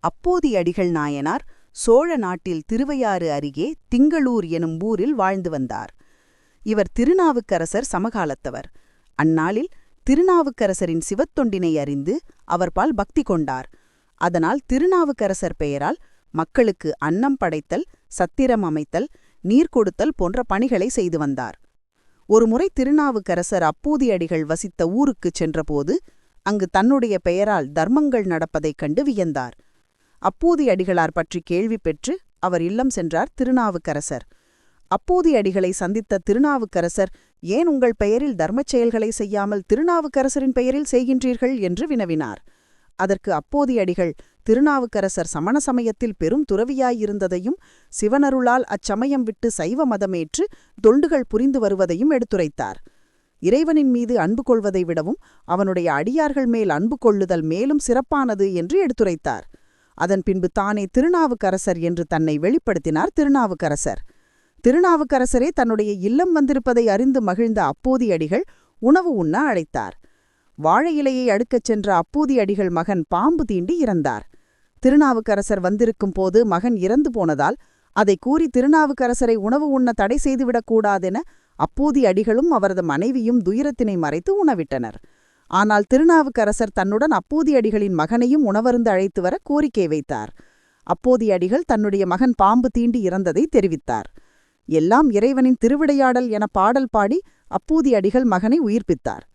அப்போதி அடிகள் நாயனார் சோழ நாட்டில் திருவையாறு அருகே திங்களூர் எனும் ஊரில் வாழ்ந்து வந்தார். இவர் திருநாவுக்கரசர் சமகாலத்தவர். அந்நாளில் திருநாவுக்கரசரின் சிவத்தொண்டினை அறிந்து அவர்பால் பக்தி கொண்டார். அதனால் திருநாவுக்கரசர் பெயரால் மக்களுக்கு அன்னம் படைத்தல் சத்திரம் அமைத்தல் நீர் கொடுத்தல் போன்ற பணிகளை செய்து வந்தார். ஒருமுறை திருநாவுக்கரசர் அப்பூதியடிகள் வசித்த ஊருக்குச் சென்றபோது அங்கு தன்னுடைய பெயரால் தர்மங்கள் நடப்பதைக் கண்டு வியந்தார். அப்போதி அடிகளார் பற்றி கேள்வி பெற்று அவர் இல்லம் சென்றார் திருநாவுக்கரசர். அப்பூதி அடிகளை சந்தித்த திருநாவுக்கரசர் ஏன் உங்கள் பெயரில் தர்மச் செயல்களை செய்யாமல் திருநாவுக்கரசரின் பெயரில் செய்கின்றீர்கள்? என்று வினவினார். அதற்கு அப்போதி அடிகள் திருநாவுக்கரசர் சமண சமயத்தில் பெரும் துறவியாயிருந்ததையும் சிவனருளால் அச்சமயம் விட்டு சைவ மதமேற்று தொண்டுகள் புரிந்து வருவதையும் எடுத்துரைத்தார். இறைவனின் மீது அன்பு கொள்வதை விடவும் அவனுடைய அடியார்கள் மேல் அன்பு கொள்ளுதல் மேலும் சிறப்பானது என்று எடுத்துரைத்தார். அதன் பின்பு தானே திருநாவுக்கரசர் என்று தன்னை வெளிப்படுத்தினார் திருநாவுக்கரசர். திருநாவுக்கரசரே தன்னுடைய இல்லம் வந்திருப்பதை அறிந்து மகிழ்ந்த அப்போதி அடிகள் உணவு உண்ண அழைத்தார். வாழை இலையை அடுக்கச் சென்ற அப்பூதி அடிகள் மகன் பாம்பு தீண்டி இறந்தார். திருநாவுக்கரசர் வந்திருக்கும் போது மகன் இறந்து போனதால் அதை கூறி திருநாவுக்கரசரை உணவு உண்ண தடை செய்துவிடக்கூடாதென அப்போதி அடிகளும் அவரது மனைவியும் துயரத்தினை மறைத்து உணவிட்டனர். ஆனால் திருநாவுக்கரசர் தன்னுடன் அப்பூதி அடிகளின் மகனையும் உணவருந்து அழைத்து வர கோரிக்கை வைத்தார். அப்போதி அடிகள் தன்னுடைய மகன் பாம்பு தீண்டி இறந்ததை தெரிவித்தார். எல்லாம் இறைவனின் திருவிடையாடல் என பாடல் பாடி அப்பூதி அடிகள் மகனை உயிர்ப்பித்தார்.